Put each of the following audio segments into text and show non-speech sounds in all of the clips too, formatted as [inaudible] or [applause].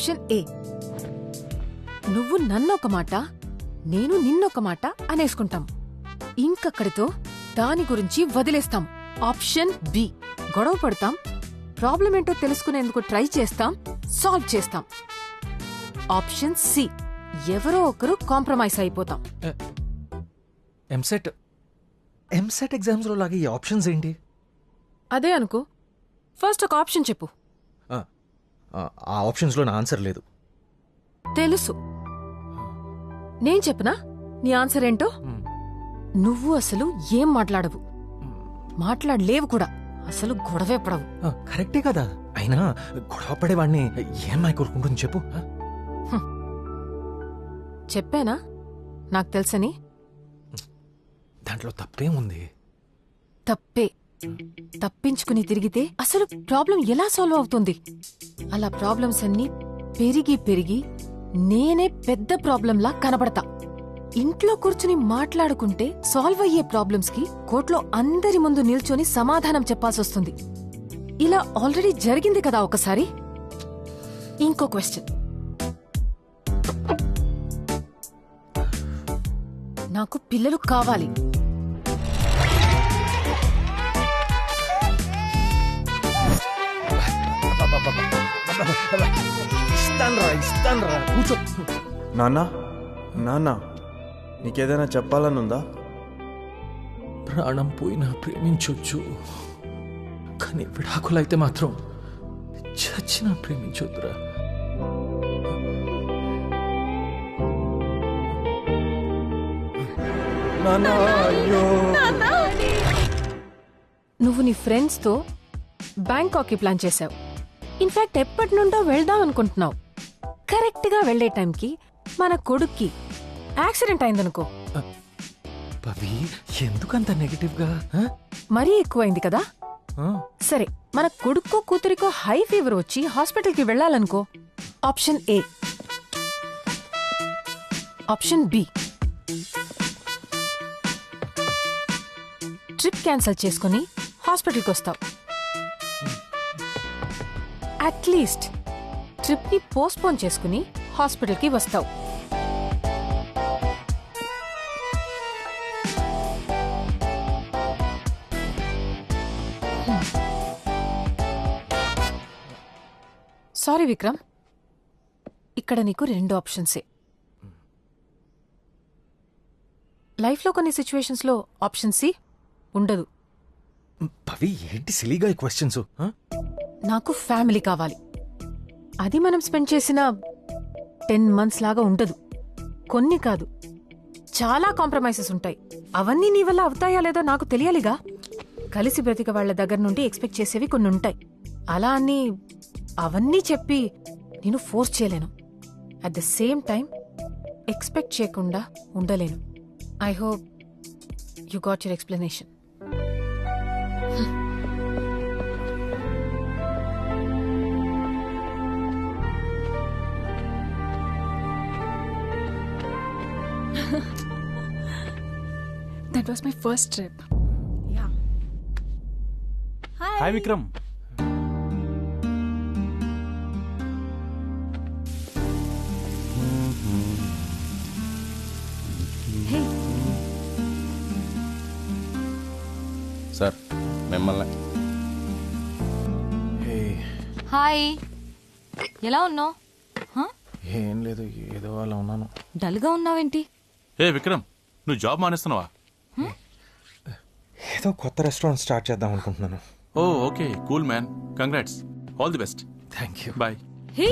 Option A. నువ్వు నన్నొక మాట నేను నిన్నొక మాట అనేసుకుంటాం. ఇంకక్కడితో దాని గురించి వదిలేస్తాం. Option B. గొడవ పడతాం ప్రాబ్లం ఏంటో తెలుసుకునేందుకు ట్రై చేస్తాం సాల్వ్ చేస్తాం. Option C. ఎవరో ఒకరు కాంప్రమైజ్ అయిపోతాం. ఎంసెట్ ఎంసెట్ ఎగ్జామ్స్లో లాగా ఈ ఆప్షన్స్ ఏంటి? అదే అనుకో. ఫస్ట్ ఒక ఆప్షన్ చెప్పు. ఆ ఆప్షన్స్లో నా ఆన్సర్ లేదు. తెలుసు. నేను చెప్పనా? నీ ఆన్సర్ ఏంటో? నువ్వు అసలు ఏం మాట్లాడవు. మాట్లాడలేవు కూడా. అసలు గొడవే పడవు. కరెక్టే కదా. అయినా గొడవ పడేవాడిని ఏమై కోరుకుంటుంది చెప్పు? చెప్పానా? నాకు తెలుసని? దాంట్లో తప్పేం ఉంది. తప్పే. తప్పించుకుని తిరిగితే అసలు ప్రాబ్లం ఎలా సాల్వ్ అవుతుంది? అలా ప్రాబ్లమ్స్ అన్నీ పెరిగి పెరిగి నేనే పెద్ద ప్రాబ్లంలా కనబడతా ఇంట్లో కూర్చుని మాట్లాడుకుంటే సాల్వ్ అయ్యే ప్రాబ్లమ్స్కి కోర్టులో అందరి ముందు నిల్చొని సమాధానం చెప్పాల్సి వస్తుంది ఇలా ఆల్రెడీ జరిగింది కదా ఒకసారి? ఇంకో క్వశ్చన్. నాకు పిల్లలు కావాలి. ఇస్తాన్రా ఇస్తాన్రా. కూర్చో. నాన్న నాన్న నీకేదైనా చెప్పాలనుందా? ప్రాణం పోయినా ప్రేమించొచ్చు. కానీ విడాకులైతే మాత్రం చచ్చినా ప్రేమించొద్దురా. నాన్న అయ్యో. నువ్వు నీ ఫ్రెండ్స్తో బ్యాంకాక్కి ప్లాన్ చేశావు. ఇన్ఫాక్ట్ ఎప్పటి నుండో వెళ్దాం అనుకుంటున్నావు. కరెక్ట్గా వెళ్ళే టైంకి మన కొడుక్కి యాక్సిడెంట్ అయిందనుకో. పవి ఎందుకంత నెగటివ్గా ఆ? మరీ ఎక్కువైంది కదా? సరే మన కొడుక్కో కూతురికో హై ఫీవర్ వచ్చి హాస్పిటల్కి వెళ్ళాలనుకో. Option A. Option B. Trip cancel చేసుకుని హాస్పిటల్కి వస్తావు. అట్లీస్ట్ ట్రిప్ని పోస్ట్పోన్ చేసుకుని హాస్పిటల్కి వస్తావు. సారీ విక్రమ్ ఇక్కడ నీకు రెండు ఆప్షన్సే. లైఫ్లో కొన్ని సిచ్యువేషన్స్లో ఆప్షన్ సి ఉండదు. పవి ఏంటి సిలీగా ఈ క్వశ్చన్స్ నాకు ఫ్యామిలీ కావాలి. అది మనం స్పెండ్ చేసిన టెన్ మంత్స్ లాగా ఉండదు. కొన్ని కాదు. చాలా కాంప్రమైజెస్ ఉంటాయి. అవన్నీ నీ వల్ల అవుతాయా లేదో నాకు తెలియాలిగా. కలిసి బ్రతిక వాళ్ళ దగ్గర నుండి ఎక్స్పెక్ట్ చేసేవి కొన్ని ఉంటాయి. అలా అని అవన్నీ చెప్పి నేను ఫోర్స్ చేయలేను. At the same time expect చేయకుండా ఉండలేను. I hope you got your explanation. That was my first trip. Hi Vikram sir మిమ్మల్ని హే హాయ్ ఎలా ఉన్నావు? ఏం లేదు ఏదో అలా ఉన్నాను. డల్గా ఉన్నావేంటి? ఏ విక్రమ్ నువ్వు జాబ్ మానేస్తున్నావా? ఏదో కొత్త రెస్టారెంట్ స్టార్ట్ చేద్దాం అనుకుంటున్నాను. ఓ okay. Cool man. Congrats. All the best. Thank you bye. Hey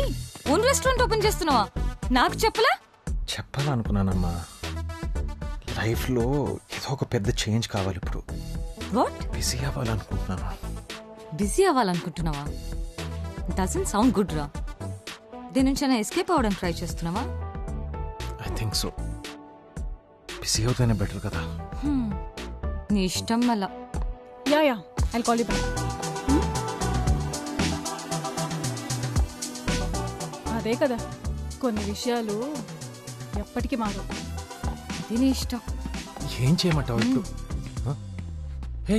own restaurant open చేస్తున్నావా? నాకు చెప్పలా? చెప్పాలనుకున్నానమ్మా. లైఫ్లో ఏదో ఒక పెద్ద చేంజ్ కావాలి ఇప్పుడు. వాట్ బిజీ అవ్వాలనుకుంటున్నాను. బిజీ అవ్వాలనుకుంటున్నావా? డజన్ సౌండ్ గుడ్ రా. దీని నుంచి ఎస్కేప్ అవ్వడానికి ట్రై చేస్తున్నావా? ఐ థింక్ సో బిజీ అవుతేనే బెటర్ కదా. నీ ఇష్టం మళ్ళా. I'll call you back. Hmm? అదే కదా. కొన్ని విషయాలు ఎప్పటికీ మారు ఇది నీ ఇష్టం. ఏం చేయమంటావు ఇప్పుడు? హే?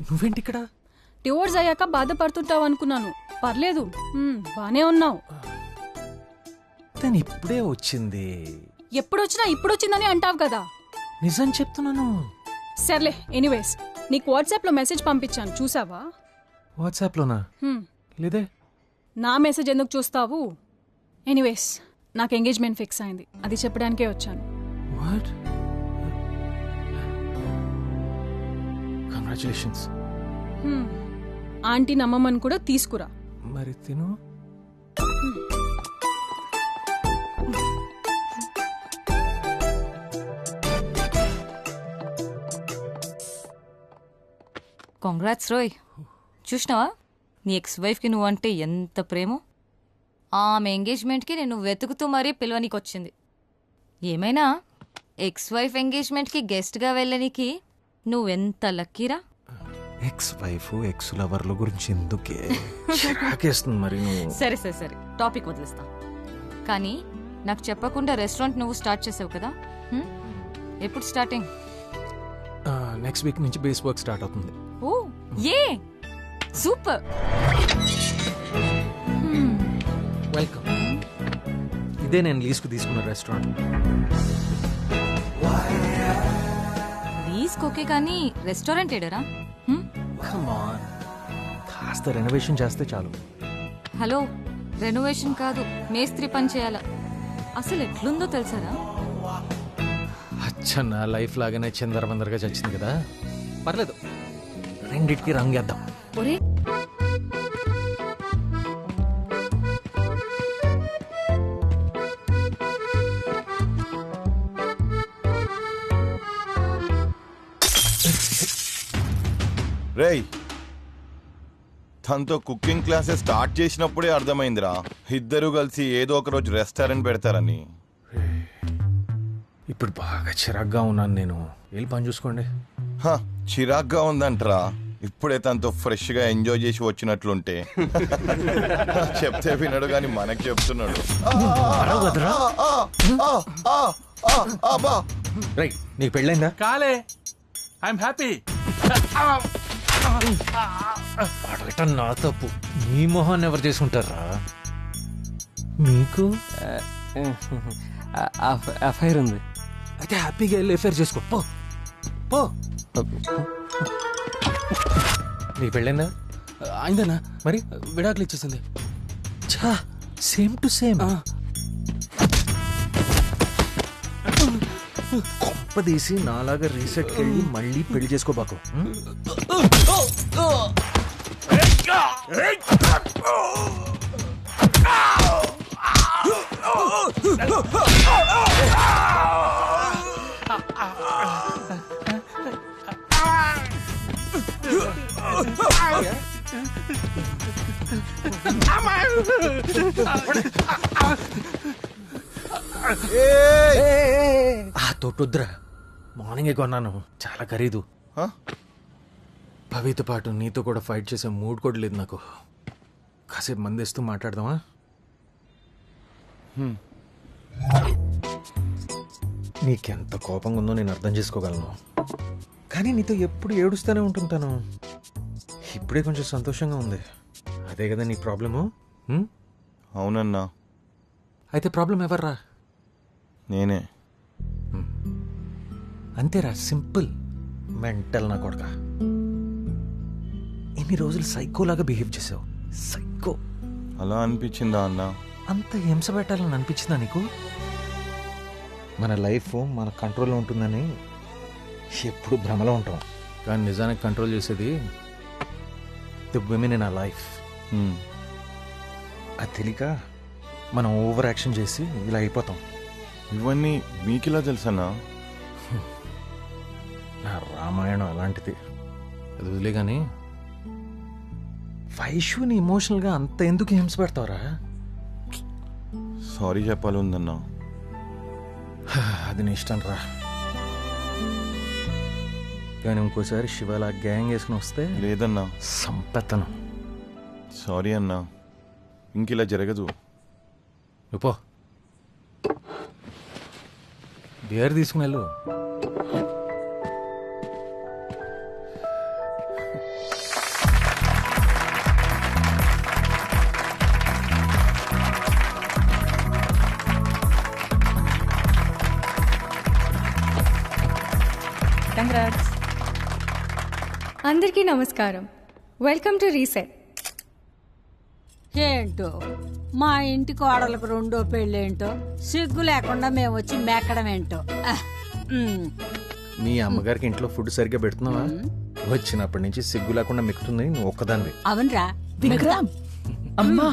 నువ్వేంటి ఇక్కడ? డివోర్స్ అయ్యాక బాధపడుతుంటావు అనుకున్నాను. పర్లేదు. బానే ఉన్నావు. తను ఇప్పుడే వచ్చింది. ఎప్పుడు వచ్చినా ఇప్పుడు వచ్చిందని అంటావు కదా. నిజం చెప్తున్నాను సర్లే ఎనీవేస్ నీకు వాట్సాప్లో మెసేజ్ పంపించాను చూసావా? వాట్సాప్లోనా? హ్మ్. లేదే. నా మెసేజ్ ఎందుకు చూస్తావు? ఎనీవేస్ నాకు ఎంగేజ్మెంట్ ఫిక్స్ అయింది అది చెప్పడానికే వచ్చాను. వాట్? కంగ్రాచులేషన్స్. హ్మ్. ఆంటీ నమ్మమని కూడా తీసుకురా. మరి తిను. కాంగ్రాట్స్ రోయ్ చూసినావా? నీ ఎక్స్ వైఫ్కి నువ్వంటే ఎంత ప్రేమో. ఆమె ఎంగేజ్మెంట్కి నేను వెతుకుతూ మరీ పిలవనీకి వచ్చింది ఏమైనా ఎక్స్ వైఫ్ ఎంగేజ్మెంట్కి గెస్ట్గా వెళ్ళనీకి నువ్వెంత లక్కీరా ఎక్స్ వైఫ్ ఎక్స్ లవర్ల గురించి ఎందుకే? చిరాకేస్తుంది మరి నువ్వు? సరే సరే సరే. టాపిక్ వదిలేస్తా. కానీ నాకు చెప్పకుండా రెస్టారెంట్ నువ్వు స్టార్ట్ చేసావు కదా? హ్మ్? ఎప్పుడు స్టార్టింగ్ నెక్స్ట్ వీక్ నుంచి బేస్ వర్క్ స్టార్ట్ అవుతుంది. ఏ? సూపర్. వెల్కమ్ ఇదే నేను లీజ్కు తీసుకున్న రెస్టారెంట్. లీజ్కి ఓకే కానీ రెస్టారెంట్ ఏడరా? కాస్త రెనోవేషన్ చేస్తే చాలు. హలో రెనోవేషన్ కాదు మేస్త్రి పని చేయాల. అసలు ఎట్లుందో తెలుసారా? అచ్చ నా లైఫ్ లాగానే చిందరబందరగా చచ్చింది కదా. పర్లేదు. రెండిటికి రంగేద్దాం ఒరే. రేయ్. తనతో కుకింగ్ క్లాసెస్ స్టార్ట్ చేసినప్పుడే అర్థమైందిరా. ఇద్దరు కలిసి ఏదో ఒక రోజు రెస్టారెంట్ పెడతారని. ఇప్పుడు బాగా చిరాగ్గా ఉన్నాను నేను. వెళ్ళి పని చూసుకోండి. హ, చిరాగ్గా ఉందంటరా ఇప్పుడే తనతో ఫ్రెష్గా ఎంజాయ్ చేసి వచ్చినట్లుంటే చెప్తే వినడు కానీ మనకి చెప్తున్నాడు రైట్ నీకు పెళ్ళైందా కాలే ఐఎమ్ హ్యాపీ అడగటం నా తప్పు మీ మొహాన్ని ఎవరు చేసుకుంటారా మీకు ఎఫ్ఐఆర్ ఉంది అయితే హ్యాపీగా వెళ్ళి ఎఫైర్ చేసుకో పో పో నీకు పెళ్ళైందా? అయిందనా మరి? విడాకులు ఇచ్చేసింది. ఛా సేమ్ టు సేమ్. కొంపదీసి నాలాగా రీసెట్కి వెళ్ళి మళ్ళీ పెళ్ళి చేసుకోబాకు. ఉం? ఆ తోటొద్దురా మార్నింగే కొన్నాను. చాలా ఖరీదు? భవితో పాటు నీతో కూడా ఫైట్ చేసే మూడ్ కూడా లేదు నాకు. కాసేపు మందేస్తూ మాట్లాడదామా? నీకెంత కోపంగా ఉందో నేను అర్థం చేసుకోగలను. కానీ నీతో ఎప్పుడు ఏడుస్తూనే ఉంటుంటాను. ఇప్పుడే కొంచెం సంతోషంగా ఉంది. అదే కదా నీ ప్రాబ్లము? హ్మ్? అవునన్నా. అయితే ప్రాబ్లం ఎవర్రా? నేనే. అంతేరా సింపుల్. మెంటల్ నా కొడక. ఇన్ని రోజులు సైకోలాగా బిహేవ్ చేసావు? సైకో. అలా అనిపించిందా అన్నా? అంత హింస పెట్టాలని అనిపించిందా నీకు? మన లైఫ్ మన కంట్రోల్లో ఉంటుందని ఎప్పుడు భ్రమలో ఉంటాం. కానీ నిజానికి కంట్రోల్ చేసేది the women in a life. అది తెలియక మనం ఓవర్ యాక్షన్ చేసి ఇలా అయిపోతాం. ఇవన్నీ మీకిలా తెలుసన్నా? నా రామాయణం అలాంటిది. అది వదిలే కానీ వైశ్యుని ఇమోషనల్గా అంత ఎందుకు హింస పెడతావురా? సారీ చెప్పాలి ఉందన్నా. [sighs] అది నీ ఇష్టం రా కానీ ఇంకోసారి శివాల గ్యాంగ్ వేసుకుని వస్తే లేదన్నా. సంపెత్తను. సారీ అన్నా. ఇంక ఇలా జరగదు. నువ్వు బియర్ తీసుకుని వెళ్ళు. Congrats. అందరికీ నమస్కారం. వెల్కమ్ టు రీసెట్ ఏంటో? మా ఇంటి కోడలకు రెండో పెళ్ళేంటో? సిగ్గు లేకుండా మేము వచ్చి మెక్కడం ఏంటో మీ అమ్మగారికి ఇంట్లో ఫుడ్ సరిగ్గా పెడుతున్నావా? వచ్చినప్పటి నుంచి సిగ్గు లేకుండా మిక్కుతుంది నువ్వు ఒక్కదానివి. అవునరా. విక్రమ్! అమ్మా!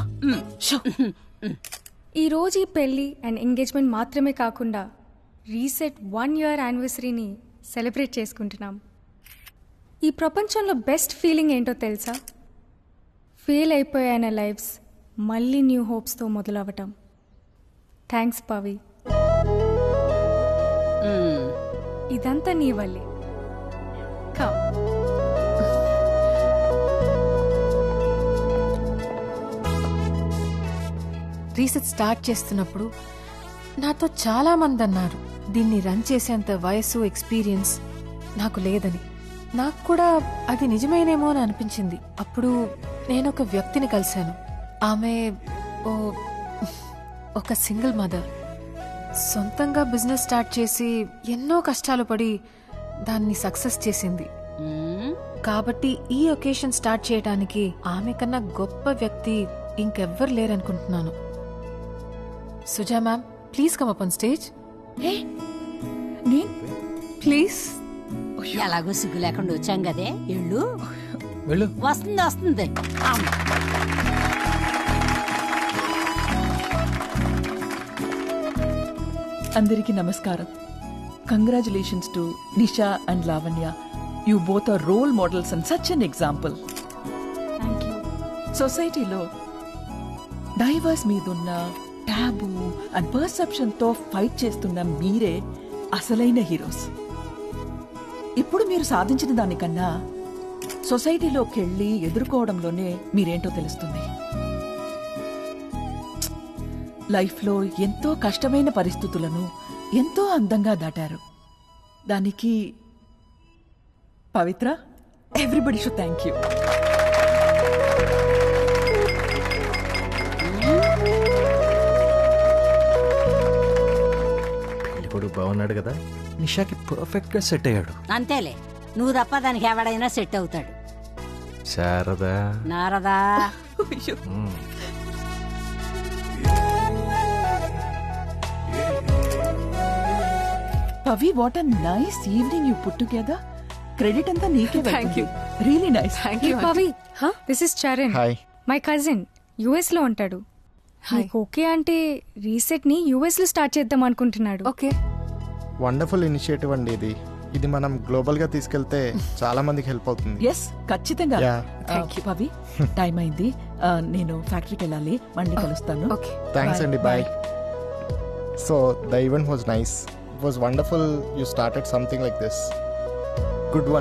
ఈ రోజు ఈ పెళ్ళి అండ్ ఎంగేజ్మెంట్ మాత్రమే కాకుండా రీసెట్ వన్ ఇయర్ యానివర్సరీని సెలబ్రేట్ చేసుకుంటున్నాం. ఈ ప్రపంచంలో బెస్ట్ ఫీలింగ్ ఏంటో తెలుసా? ఫెయిల్ అయిపోయాన లైఫ్స్ మళ్ళీ న్యూ హోప్స్తో మొదలవటం. థ్యాంక్స్ పవి. ఇదంతా నీ వల్లే. రీసెట్ స్టార్ట్ చేస్తున్నప్పుడు నాతో చాలా మంది అన్నారు దీన్ని రన్ చేసేంత వయసు ఎక్స్పీరియన్స్ నాకు లేదని. నాకు కూడా అది నిజమేనేమో అని అనిపించింది. అప్పుడు నేను ఒక వ్యక్తిని కలిశాను. ఆమె ఓ ఒక సింగిల్ మదర్. సొంతంగా బిజినెస్ స్టార్ట్ చేసి ఎన్నో కష్టాలు పడి దాన్ని సక్సెస్ చేసింది. కాబట్టి ఈ ఒకేషన్ స్టార్ట్ చేయడానికి ఆమె కన్నా గొప్ప వ్యక్తి ఇంకెవ్వరు లేరనుకుంటున్నాను. Suja ma'am please come up on stage. Please. ఎలాగో సిగ్గు లేకుండా వచ్చాం కదే. ఇళ్ళు వెళ్ళు. వస్తుంది వస్తుంది. అందరికీ నమస్కారం. Congratulations to Nisha and Lavanya you both are role models and such an example సొసైటీలో డైవర్స్ మీదున్న టాబు అండ్ పర్సెప్షన్తో ఫైట్ చేస్తున్న మీరే అసలైన హీరోస్ ఇప్పుడు మీరు సాధించిన దానికన్నా సొసైటీలోకి వెళ్ళి ఎదుర్కోవడంలోనే మీరేంటో తెలుస్తుంది. లైఫ్లో ఎంతో కష్టమైన పరిస్థితులను ఎంతో అందంగా దాటారు. దానికి Pavitra everybody should thank you. బాగున్నాడు కదా? నిషాకి పర్ఫెక్ట్గా సెట్ అయ్యాడు. అంతేలే. నువ్వు తప్ప దానికి ఎవడైనా సెట్ అవుతాడు. Sharada. Narada. Pavi what a nice evening you put together credit అంతా నీకే Thank you. Really nice thank you Pavi this is Charan hi my cousin యుఎస్లో ఉంటాడు. ఓకే అంటే రీసెట్ని యుఎస్లో స్టార్ట్ చేద్దాం అనుకుంటున్నాడు. ఓకే వండర్ఫుల్ ఇనిషియేటివ్ అండి ఇది. ఇది మనం గ్లోబల్గా తీసుకెళ్తే చాలా మందికి హెల్ప్ అవుతుంది. ఎస్ ఖచ్చితంగా. Yeah. Uh, పవి టైం అయింది. నేను ఫ్యాక్టరీకి వెళ్ళాలి. మళ్ళీ కలుస్తాను. ఓకే థ్యాంక్స్ అండి. Bye so the event was nice it was wonderful you started something like this good one